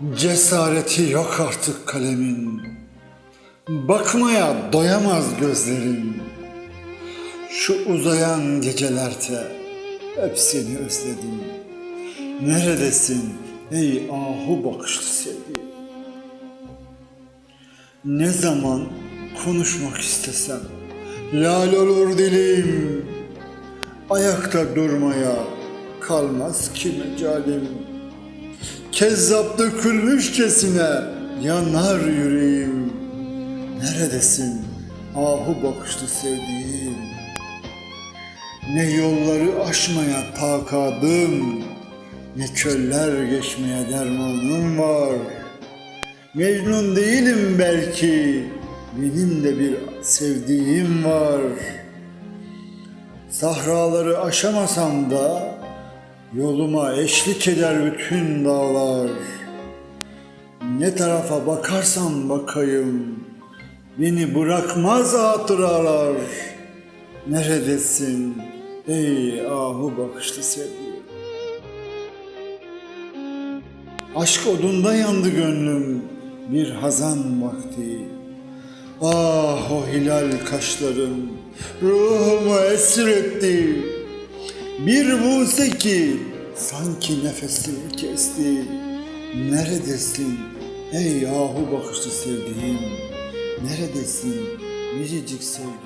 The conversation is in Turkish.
Cesareti yok artık kalemin. Bakmaya doyamaz gözlerim. Şu uzayan gecelerde hep seni özledim. Neredesin ey ahu bakışlı sevgi? Ne zaman konuşmak istesem lal olur dilim. Ayakta durmaya kalmaz ki mecalim. Kezzap dökülmüşçesine yanar yüreğim. Neredesin ahu bakışlı sevdiğim? Ne yolları aşmaya takadım, ne çöller geçmeye dermanım var. Mecnun değilim belki, benim de bir sevdiğim var. Sahraları aşamasam da yoluma eşlik eder bütün dağlar. Ne tarafa bakarsam bakayım, beni bırakmaz hatıralar. Neredesin ey ahu bakışlı sevdiğim? Aşk odunda yandı gönlüm bir hazan vakti. Ah o hilal kaşların ruhumu esir etti. Bir buse ki sanki nefesimi kesti. Neredesin ey yahu bakışlı sevdiğim? Neredesin biricik sevdiğim?